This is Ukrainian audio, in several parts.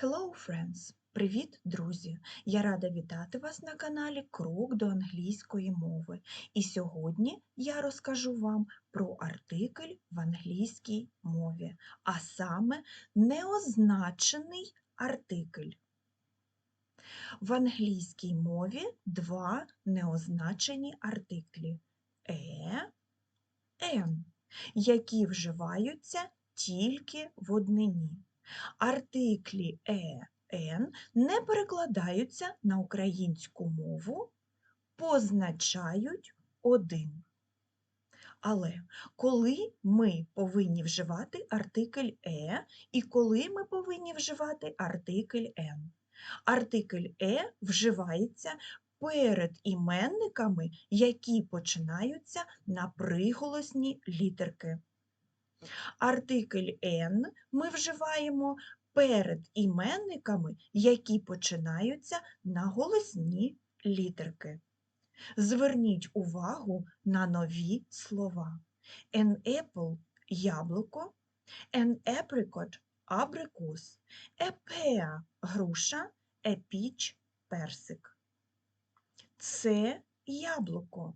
Hello, friends! Привіт, друзі! Я рада вітати вас на каналі Крок до англійської мови. І сьогодні я розкажу вам про артикль в англійській мові, а саме неозначений артикль. В англійській мові два неозначені артиклі е, ен, які вживаються тільки в однині. Артиклі ен не перекладаються на українську мову, позначають один. Але коли ми повинні вживати артикль е і коли ми повинні вживати артикль ен? Артикль е вживається перед іменниками, які починаються на приголосні літерки. Артикль «н» ми вживаємо перед іменниками, які починаються на голосні літерки. Зверніть увагу на нові слова. An apple – яблуко, an apricot – абрикос, a pear – груша, a peach – персик. Це яблуко.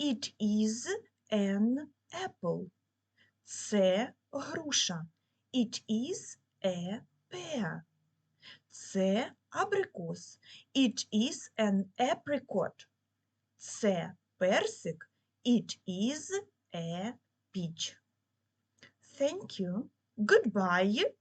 It is an apple. Це груша. It is a pear. Це абрикос. It is an apricot. Це персик. It is a peach. Thank you. Goodbye.